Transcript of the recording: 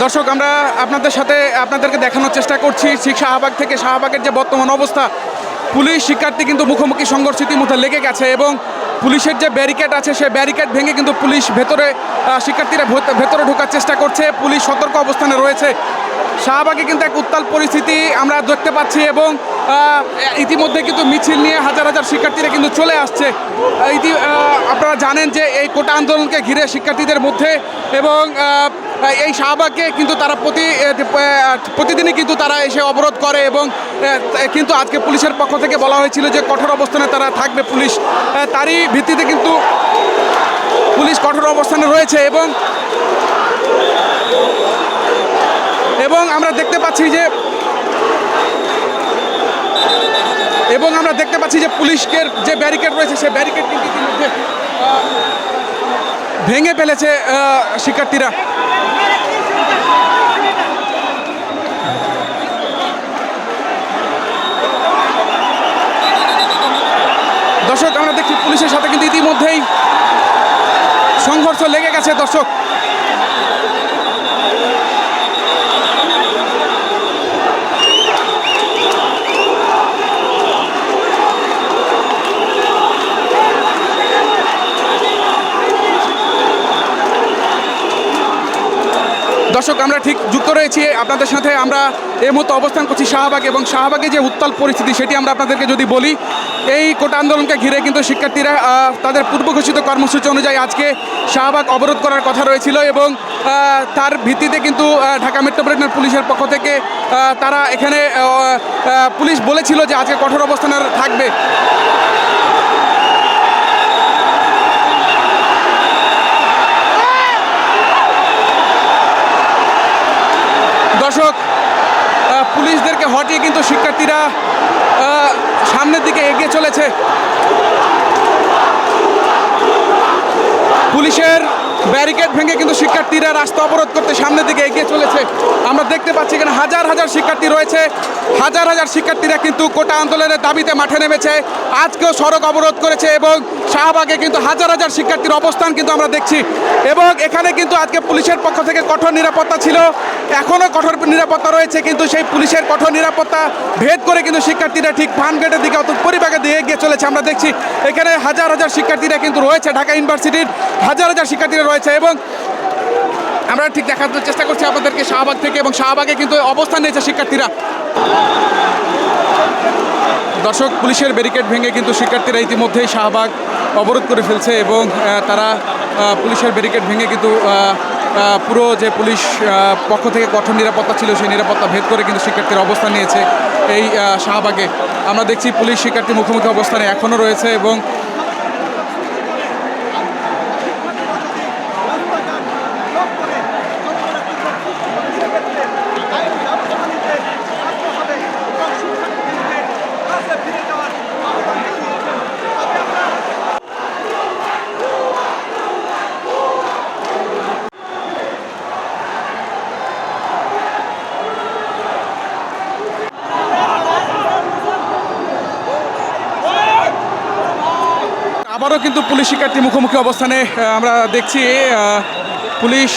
দর্শক, আমরা আপনাদের সাথে আপনাদেরকে দেখানোর চেষ্টা করছি। ঠিক শাহবাগ থেকে শাহবাগের যে বর্তমান অবস্থা, পুলিশ শিক্ষার্থী কিন্তু মুখোমুখি সংঘর্ষ ইতিমধ্যে লেগে গেছে এবং পুলিশের যে ব্যারিকেড আছে সে ব্যারিকেড ভেঙে কিন্তু পুলিশ ভেতরে শিক্ষার্থীরা ভেত- ভেতরে ঢোকার চেষ্টা করছে। পুলিশ সতর্ক অবস্থানে রয়েছে। শাহবাগে কিন্তু এক উত্তাল পরিস্থিতি আমরা দেখতে পাচ্ছি এবং ইতিমধ্যে কিন্তু মিছিল নিয়ে হাজার হাজার শিক্ষার্থীরা কিন্তু চলে আসছে। ইতি আপনারা জানেন যে এই কোটা আন্দোলনকে ঘিরে শিক্ষার্থীদের মধ্যে এবং এই শাহবাগকে কিন্তু তারা প্রতি প্রতিদিনই কিন্তু তারা এসে অবরোধ করে এবং কিন্তু আজকে পুলিশের পক্ষ থেকে বলা হয়েছিল যে কঠোর অবস্থানে তারা থাকবে পুলিশ। তারই ভিত্তিতে কিন্তু পুলিশ কঠোর অবস্থানে রয়েছে এবং এবং আমরা দেখতে পাচ্ছি যে, এবং আমরা দেখতে পাচ্ছি যে পুলিশের যে ব্যারিকেড রয়েছে, সেই ব্যারিকেড কিন্তু ইতিমধ্যে ভেঙে ফেলেছে শিক্ষার্থীরা। দর্শক আমরা দেখছি পুলিশের সাথে কিন্তু ইতিমধ্যেই সংঘর্ষ লেগে গেছে দর্শক। দর্শক, আমরা ঠিক যুক্ত রয়েছি। আপনাদের সাথে আমরা এই মুহূর্তে অবস্থান করছি শাহবাগ এবং শাহবাগে যে উত্তাল পরিস্থিতি, সেটি আমরা আপনাদেরকে যদি বলি, এই কোটা আন্দোলনকে ঘিরে কিন্তু শিক্ষার্থীরা তাদের পূর্ব ঘোষিত কর্মসূচি অনুযায়ী আজকে শাহবাগ অবরোধ করার কথা রয়েছিল এবং তার ভিত্তিতে কিন্তু ঢাকা মেট্রোপলিটন পুলিশের পক্ষ থেকে তারা এখানে পুলিশ বলেছিল যে আজকে কঠোর অবস্থানে থাকবে। দর্শক পুলিশদেরকে হটিয়ে কিন্তু শিক্ষার্থীরা সামনের দিকে এগিয়ে চলেছে পুলিশের ব্যারিকেড ভেঙে কিন্তু শিক্ষার্থীরা রাস্তা অবরোধ করতে সামনের দিকে এগিয়ে চলেছে। আমরা দেখতে পাচ্ছি এখানে হাজার হাজার শিক্ষার্থী রয়েছে। হাজার হাজার শিক্ষার্থীরা কিন্তু কোটা আন্দোলনের দাবিতে মাঠে নেমেছে। আজকেও সড়ক অবরোধ করেছে এবং শাহবাগে কিন্তু হাজার হাজার শিক্ষার্থীর অবস্থান কিন্তু আমরা দেখছি। এবং এখানে কিন্তু আজকে পুলিশের পক্ষ থেকে কঠোর নিরাপত্তা ছিল। এখনও কঠোর নিরাপত্তা রয়েছে, কিন্তু সেই পুলিশের কঠোর নিরাপত্তা ভেদ করে কিন্তু শিক্ষার্থীরা ঠিক ফান গেটের দিকে অত পরিবাগে দিয়ে এগিয়ে চলেছে। আমরা দেখছি এখানে হাজার হাজার শিক্ষার্থীরা কিন্তু রয়েছে ঢাকা ইউনিভার্সিটির। হাজার হাজার শিক্ষার্থীরা রয়েছে। এবং আমরা ঠিক দেখানোর চেষ্টা করছি আপনাদেরকে শাহবাগ থেকে এবং শাহবাগে কিন্তু অবস্থান নিয়েছে শিক্ষার্থীরা। দর্শক, পুলিশের ব্যারিকেড ভেঙে কিন্তু শিক্ষার্থীরা ইতিমধ্যেই শাহবাগ অবরোধ করে ফেলছে এবং তারা পুলিশের ব্যারিকেড ভেঙে কিন্তু পুরো যে পুলিশ পক্ষ থেকে কঠোর নিরাপত্তা ছিল সেই নিরাপত্তা ভেদ করে কিন্তু শিক্ষার্থীরা অবস্থান নিয়েছে এই শাহবাগে। আমরা দেখছি পুলিশ শিক্ষার্থী মুখোমুখি অবস্থানে এখনও রয়েছে এবং আবারও কিন্তু পুলিশ শিক্ষার্থী মুখোমুখি অবস্থানে আমরা দেখছি পুলিশ